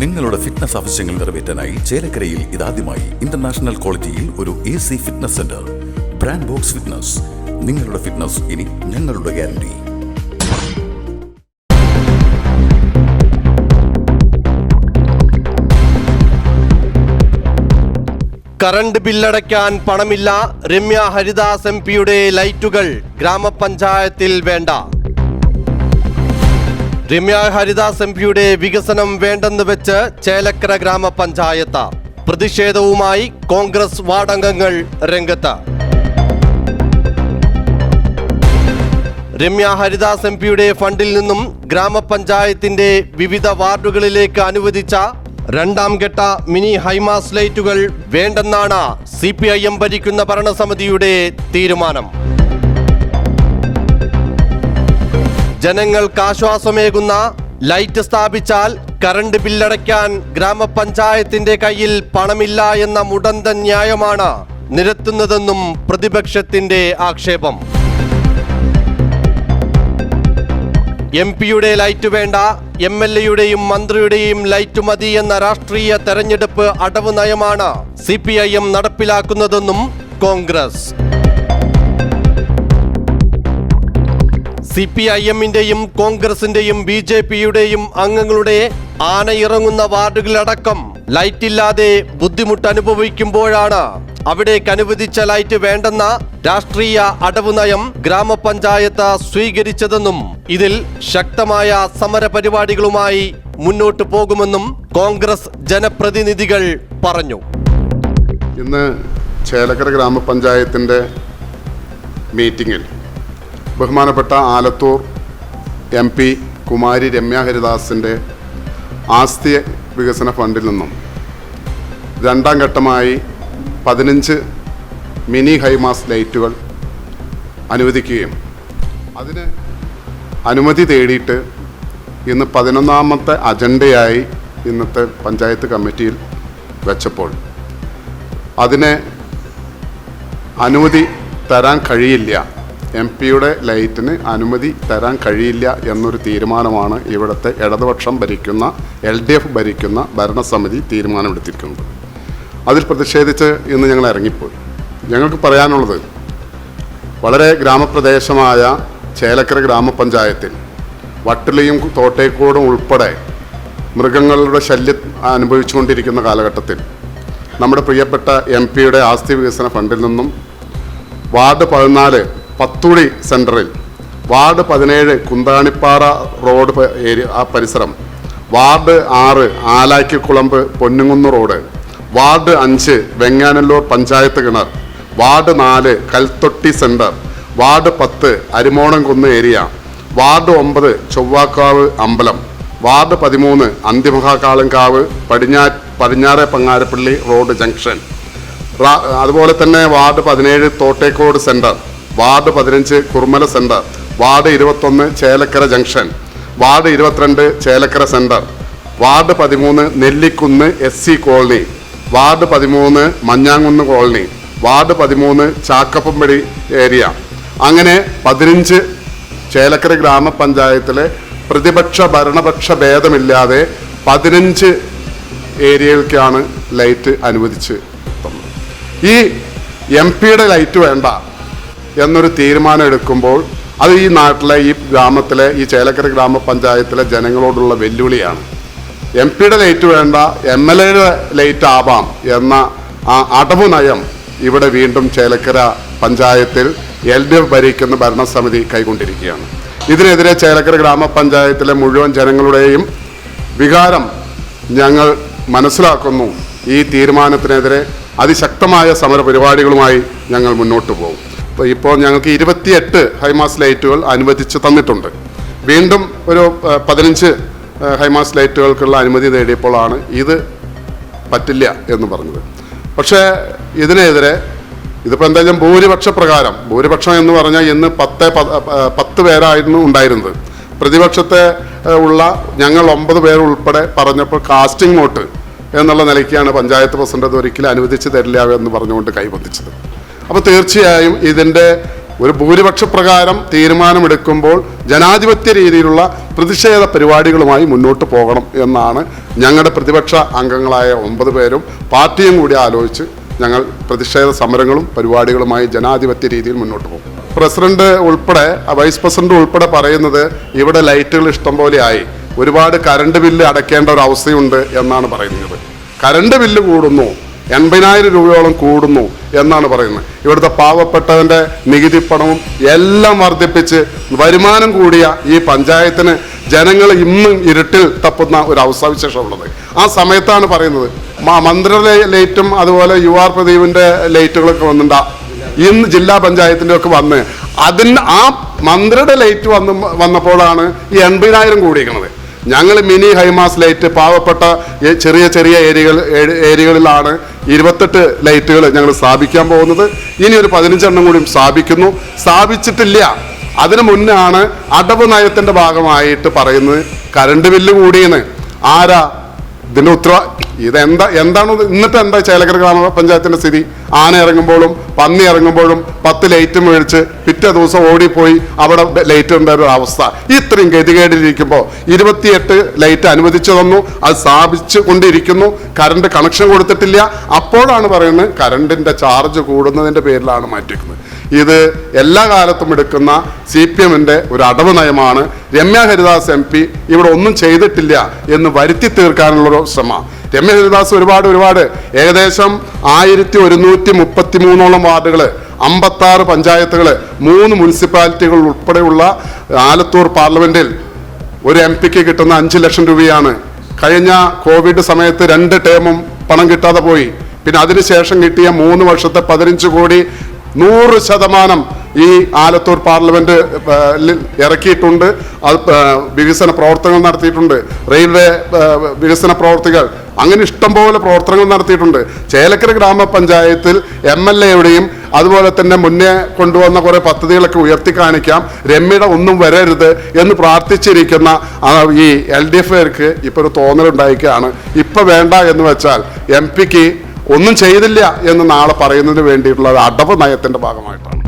നിങ്ങളുടെ ഫിറ്റ്നസ് ആവശ്യങ്ങൾ നിറവേറ്റാനായി ചേലക്കരയിൽ ഇതാദ്യമായി ഇന്റർനാഷണൽ ക്വാളിറ്റിയിൽ ഒരു A C fitness centre brand box fitness നിങ്ങളുടെ ഫിറ്റ്നസ് ഇനി ഞങ്ങളുടെ ഗ്യാരണ്ടി കറണ്ട് ബില്ലടയ്ക്കാൻ പണമില്ല. രമ്യ ഹരിദാസ് എം പിയുടെ ലൈറ്റുകൾ ഗ്രാമപഞ്ചായത്തിൽ വേണ്ട. രമ്യ ഹരിദാസ് എം പിയുടെ വികസനം വേണ്ടെന്ന് വെച്ച് ചേലക്കര ഗ്രാമപഞ്ചായത്ത് പ്രതിഷേധവുമായി കോൺഗ്രസ് വാർഡംഗങ്ങൾ രംഗത്ത്. രമ്യ ഹരിദാസ് എം പിയുടെ ഫണ്ടിൽ നിന്നും ഗ്രാമപഞ്ചായത്തിന്റെ വിവിധ വാർഡുകളിലേക്ക് അനുവദിച്ച രണ്ടാം ഘട്ട മിനി ഹൈമാസ് ലൈറ്റുകൾ വേണ്ടെന്നാണ് സി പി ഐ എം ഭരിക്കുന്ന ഭരണസമിതിയുടെ തീരുമാനം. ജനങ്ങൾക്ക് ആശ്വാസമേകുന്ന ലൈറ്റ് സ്ഥാപിച്ചാൽ കറണ്ട് ബില്ലടയ്ക്കാൻ ഗ്രാമപഞ്ചായത്തിന്റെ കയ്യിൽ പണമില്ല എന്ന മുടന്തൻ ന്യായമാണ് നിരത്തുന്നതെന്നും പ്രതിപക്ഷത്തിന്റെ ആക്ഷേപം. എം പിയുടെ ലൈറ്റ് വേണ്ട എം എൽ എയുടെയും മന്ത്രിയുടെയും ലൈറ്റ് മതി എന്ന രാഷ്ട്രീയ തെരഞ്ഞെടുപ്പ് അടവ് നയമാണ് സി നടപ്പിലാക്കുന്നതെന്നും കോൺഗ്രസ്. സി പി ഐ എമ്മിന്റെയും കോൺഗ്രസിന്റെയും ബി ജെ പിയുടെയും അംഗങ്ങളുടെ ആനയിറങ്ങുന്ന വാർഡുകളടക്കം ലൈറ്റ് ഇല്ലാതെ ബുദ്ധിമുട്ട് അനുഭവിക്കുമ്പോഴാണ് അവിടേക്ക് അനുവദിച്ച ലൈറ്റ് വേണ്ടെന്ന രാഷ്ട്രീയ അടവ് നയം ഗ്രാമപഞ്ചായത്ത് സ്വീകരിച്ചതെന്നും ഇതിൽ ശക്തമായ സമര പരിപാടികളുമായി മുന്നോട്ടു പോകുമെന്നും കോൺഗ്രസ് ജനപ്രതിനിധികൾ പറഞ്ഞു. ഇന്ന് ചേലക്കര ഗ്രാമപഞ്ചായത്തിന്റെ മീറ്റിങ്ങിൽ ബഹുമാനപ്പെട്ട ആലത്തൂർ എം പി കുമാരി രമ്യ ഹരിദാസിന്റെ ആസ്തി വികസന ഫണ്ടിൽ നിന്നും രണ്ടാം ഘട്ടമായി പതിനഞ്ച് മിനി ഹൈമാസ് ലൈറ്റുകൾ അനുവദിക്കുകയും അതിന് അനുമതി തേടിയിട്ട് ഇന്ന് പതിനൊന്നാമത്തെ അജണ്ടയായി ഇന്നത്തെ പഞ്ചായത്ത് കമ്മിറ്റിയിൽ വെച്ചപ്പോൾ അതിനെ അനുമതി തരാൻ കഴിയില്ല. എം പിയുടെ ലൈറ്റിന് അനുമതി തരാൻ കഴിയില്ല എന്നൊരു തീരുമാനമാണ് ഇവിടുത്തെ ഇടതുപക്ഷം ഭരിക്കുന്ന എൽ ഡി എഫ് ഭരിക്കുന്ന ഭരണസമിതി തീരുമാനമെടുത്തിരിക്കുന്നത്. അതിൽ പ്രതിഷേധിച്ച് ഇന്ന് ഞങ്ങൾ ഇറങ്ങിപ്പോയി. ഞങ്ങൾക്ക് പറയാനുള്ളത് വളരെ ഗ്രാമപ്രദേശമായ ചേലക്കര ഗ്രാമപഞ്ചായത്തിൽ വട്ടിലിയും തോട്ടേക്കോടും ഉൾപ്പെടെ മൃഗങ്ങളുടെ ശല്യം അനുഭവിച്ചുകൊണ്ടിരിക്കുന്ന കാലഘട്ടത്തിൽ നമ്മുടെ പ്രിയപ്പെട്ട എം പിയുടെ ആസ്തി വികസന ഫണ്ടിൽ നിന്നും വാർഡ് പതിനാല് പത്തുളി സെന്ററിൽ വാർഡ് പതിനേഴ് കുന്താണിപ്പാറ റോഡ് ഏരിയ ആ പരിസരം. വാർഡ് ആറ് ആലാക്കിക്കുളമ്പ് പൊന്നുകുന്ന് റോഡ്. വാർഡ് അഞ്ച് വെങ്ങാനല്ലൂർ പഞ്ചായത്ത് കിണർ. വാർഡ് നാല് കൽത്തൊട്ടി സെന്റർ വാർഡ് പത്ത് അരിമോണംകുന്ന് ഏരിയ. വാർഡ് ഒമ്പത് ചൊവ്വാക്കാവ് അമ്പലം. വാർഡ് പതിമൂന്ന് അന്തിമഹാകാളങ്കാവ് പടിഞ്ഞാ പടിഞ്ഞാറെ പങ്ങാരപ്പള്ളി റോഡ് ജംഗ്ഷൻ. അതുപോലെ തന്നെ വാർഡ് പതിനേഴ് തോട്ടേക്കോട് സെന്റർ. വാർഡ് പതിനഞ്ച് കുർമല സെന്റർ വാർഡ് ഇരുപത്തൊന്ന് ചേലക്കര ജംഗ്ഷൻ വാർഡ് ഇരുപത്തിരണ്ട് ചേലക്കര സെന്റർ വാർഡ് പതിമൂന്ന് Nellikkunnu S C colony ward പതിമൂന്ന് മഞ്ഞാങ്കുന്ന് കോളനി വാർഡ് പതിമൂന്ന് ചാക്കപ്പമ്പടി ഏരിയ. അങ്ങനെ പതിനഞ്ച് ചേലക്കര ഗ്രാമപഞ്ചായത്തിലെ പ്രതിപക്ഷ ഭരണപക്ഷ ഭേദമില്ലാതെ പതിനഞ്ച് ഏരിയകൾക്കാണ് ലൈറ്റ് അനുവദിച്ച് ഈ എം പിയുടെ ലൈറ്റ് വേണ്ട. എന്നൊരു തീരുമാനം എടുക്കുമ്പോൾ അത് ഈ നാട്ടിലെ ഈ ഗ്രാമത്തിലെ ഈ ചേലക്കര ഗ്രാമപഞ്ചായത്തിലെ ജനങ്ങളോടുള്ള വെല്ലുവിളിയാണ്. എം പിയുടെ ലൈറ്റ് വേണ്ട എം എൽ എയുടെ ലൈറ്റ് ആവാം എന്ന ആ അടവ് നയം ഇവിടെ വീണ്ടും ചേലക്കര പഞ്ചായത്തിൽ എൽ ഡി എഫ് ഭരിക്കുന്ന ഭരണസമിതി കൈകൊണ്ടിരിക്കുകയാണ്. ഇതിനെതിരെ ചേലക്കര ഗ്രാമപഞ്ചായത്തിലെ മുഴുവൻ ജനങ്ങളുടെയും വികാരം ഞങ്ങൾ മനസ്സിലാക്കുന്നു. ഈ തീരുമാനത്തിനെതിരെ അതിശക്തമായ സമര പരിപാടികളുമായി ഞങ്ങൾ മുന്നോട്ട് പോകും. ഇപ്പോൾ ഞങ്ങൾക്ക് ഇരുപത്തിയെട്ട് ഹൈമാസ് ലൈറ്റുകൾ അനുവദിച്ച് തന്നിട്ടുണ്ട്. വീണ്ടും ഒരു പതിനഞ്ച് ഹൈമാസ് ലൈറ്റുകൾക്കുള്ള അനുമതി നേടിയപ്പോഴാണ് ഇത് പറ്റില്ല എന്ന് പറഞ്ഞത്. പക്ഷേ ഇതിനെതിരെ ഇതിപ്പോൾ എന്തായാലും ഭൂരിപക്ഷ പ്രകാരം ഭൂരിപക്ഷം എന്ന് പറഞ്ഞാൽ ഇന്ന് പത്ത് പത്ത് പേരായിരുന്നു ഉണ്ടായിരുന്നത്. പ്രതിപക്ഷത്തെ ഉള്ള ഞങ്ങൾ ഒമ്പത് പേർ ഉൾപ്പെടെ പറഞ്ഞപ്പോൾ കാസ്റ്റിംഗ് വോട്ട് എന്നുള്ള നിലയ്ക്കാണ് പഞ്ചായത്ത് പ്രസിഡന്റ് ഒരിക്കലും അനുവദിച്ച് തരില്ല എന്ന് പറഞ്ഞുകൊണ്ട് കൈബന്ധിച്ചത് അപ്പോൾ തീർച്ചയായും ഇതിന്റെ ഒരു ഭൂരിപക്ഷ പ്രകാരം തീരുമാനമെടുക്കുമ്പോൾ ജനാധിപത്യ രീതിയിലുള്ള പ്രതിഷേധ പരിപാടികളുമായി മുന്നോട്ട് പോകണം എന്നാണ് ഞങ്ങളുടെ പ്രതിപക്ഷ അംഗങ്ങളായ ഒമ്പത് പേരും പാർട്ടിയും കൂടി ആലോചിച്ച് ഞങ്ങൾ പ്രതിഷേധ സമരങ്ങളും പരിപാടികളുമായി ജനാധിപത്യ രീതിയിൽ മുന്നോട്ട് പോകും. പ്രസിഡന്റ് ഉൾപ്പെടെ വൈസ് പ്രസിഡന്റ് ഉൾപ്പെടെ പറയുന്നത് ഇവിടെ ലൈറ്റുകൾ ഇഷ്ടം പോലെ ആയി. ഒരുപാട് കറണ്ട് ബില്ല് അടയ്ക്കേണ്ട ഒരു അവസ്ഥയുണ്ട് എന്നാണ് പറയുന്നത്. കറണ്ട് ബില്ല് കൂടുന്നു. എൺപതിനായിരം രൂപയോളം കൂടുന്നു എന്നാണ് പറയുന്നത്. ഇവിടുത്തെ പാവപ്പെട്ടവന്റെ നികുതി പണവും എല്ലാം വർദ്ധിപ്പിച്ച് വരുമാനം കൂടിയ ഈ പഞ്ചായത്തിന് ജനങ്ങൾ ഇന്നും ഇരുട്ടിൽ തപ്പുന്ന ഒരു അവസ്ഥാവിശേഷമുള്ളത് ആ സമയത്താണ് പറയുന്നത്. മന്ത്രിയുടെ ലൈറ്റും അതുപോലെ യു ആർ പ്രദീപിന്റെ ലൈറ്റുകളൊക്കെ വന്നിട്ടുണ്ടാ ഇന്ന് ജില്ലാ പഞ്ചായത്തിന്റെ ഒക്കെ വന്ന്. അതിന് ആ മന്ത്രിയുടെ ലൈറ്റ് വന്ന് വന്നപ്പോഴാണ് ഈ എൺപതിനായിരം കൂടിയിരിക്കുന്നത്. ഞങ്ങൾ മിനി ഹൈമാസ് ലൈറ്റ് പാവപ്പെട്ട ചെറിയ ചെറിയ ഏരിയകൾ ഏരിയകളിലാണ് ഇരുപത്തെട്ട് ലൈറ്റുകൾ ഞങ്ങൾ സ്ഥാപിക്കാൻ പോകുന്നത്. ഇനി ഒരു പതിനഞ്ചെണ്ണം കൂടി സ്ഥാപിക്കുന്നു. സ്ഥാപിച്ചിട്ടില്ല. അതിനു മുന്നാണ് അടവ് നയത്തിന്റെ ഭാഗമായിട്ട് പറയുന്നത്. കറണ്ട് ബില്ല് കൂടിയെന്ന്. ആരാ? ഇതിന്റെ ഉത്തരവ ഇതെന്താ എന്താണ് ഇത്? എന്നിട്ട് എന്താ ചേലക്കര ഗ്രാമപഞ്ചായത്തിന്റെ സ്ഥിതി? ആന ഇറങ്ങുമ്പോഴും പന്നി ഇറങ്ങുമ്പോഴും പത്ത് ലൈറ്റ് മേടിച്ച് പിറ്റേ ദിവസം ഓടിപ്പോയി അവിടെ ലൈറ്റ് ഉണ്ട ഒരു അവസ്ഥ. ഇത്രയും ഗതികേടിരിക്കുമ്പോൾ ഇരുപത്തിയെട്ട് ലൈറ്റ് അനുവദിച്ചു തന്നു അത് സ്ഥാപിച്ചു കൊണ്ടിരിക്കുന്നു കറണ്ട് കണക്ഷൻ കൊടുത്തിട്ടില്ല. അപ്പോഴാണ് പറയുന്നത് കറണ്ടിന്റെ ചാർജ് കൂടുന്നതിന്റെ പേരിലാണ് മാറ്റിക്കുന്നത് ഇത് എല്ലാ കാലത്തും എടുക്കുന്ന സി പി എമ്മിന്റെ ഒരു അടവ് നയമാണ്. രമ്യ ഹരിദാസ് എം പി ഇവിടെ ഒന്നും ചെയ്തിട്ടില്ല എന്ന് വരുത്തി തീർക്കാനുള്ളൊരു ശ്രമം. രമ്യ ഹരിദാസ് ഒരുപാട് ഒരുപാട്. ഏകദേശം ആയിരത്തി ഒരുന്നൂറ്റി മുപ്പത്തി മൂന്നോളം വാർഡുകൾ അമ്പത്തി ആറ് പഞ്ചായത്തുകൾ മൂന്ന് മുനിസിപ്പാലിറ്റികൾ ഉൾപ്പെടെയുള്ള ആലത്തൂർ പാർലമെന്റിൽ ഒരു എം പിക്ക് കിട്ടുന്ന അഞ്ച് ലക്ഷം രൂപയാണ്. കഴിഞ്ഞ കോവിഡ് സമയത്ത് രണ്ട് ടേമും പണം കിട്ടാതെ പോയി. പിന്നെ അതിനുശേഷം കിട്ടിയ മൂന്ന് വർഷത്തെ പതിനഞ്ച് കോടി നൂറ് ശതമാനം ഈ ആലത്തൂർ പാർലമെന്റ് ഇറക്കിയിട്ടുണ്ട്. അത് വികസന പ്രവർത്തനങ്ങൾ നടത്തിയിട്ടുണ്ട്. റെയിൽവേ വികസന പ്രവർത്തികൾ അങ്ങനെ ഇഷ്ടംപോലെ പ്രവർത്തനങ്ങൾ നടത്തിയിട്ടുണ്ട്. ചേലക്കര ഗ്രാമപഞ്ചായത്തിൽ എം എൽ എയുടെയും അതുപോലെ തന്നെ മുന്നേ കൊണ്ടുവന്ന കുറെ പദ്ധതികളൊക്കെ ഉയർത്തി കാണിക്കാം. രമ്യയുടെ ഒന്നും വരരുത് എന്ന് പ്രാർത്ഥിച്ചിരിക്കുന്ന ഈ എൽ ഡി എഫുകാർക്ക് ഇപ്പൊ ഒരു തോന്നലുണ്ടായിരിക്കുകയാണ്. ഇപ്പൊ വേണ്ട എന്ന് വെച്ചാൽ എം പിക്ക് ഒന്നും ചെയ്തില്ല എന്ന് നാളെ പറയുന്നതിന് വേണ്ടിയിട്ടുള്ള അടവ് നയത്തിന്റെ ഭാഗമായിട്ടാണ്.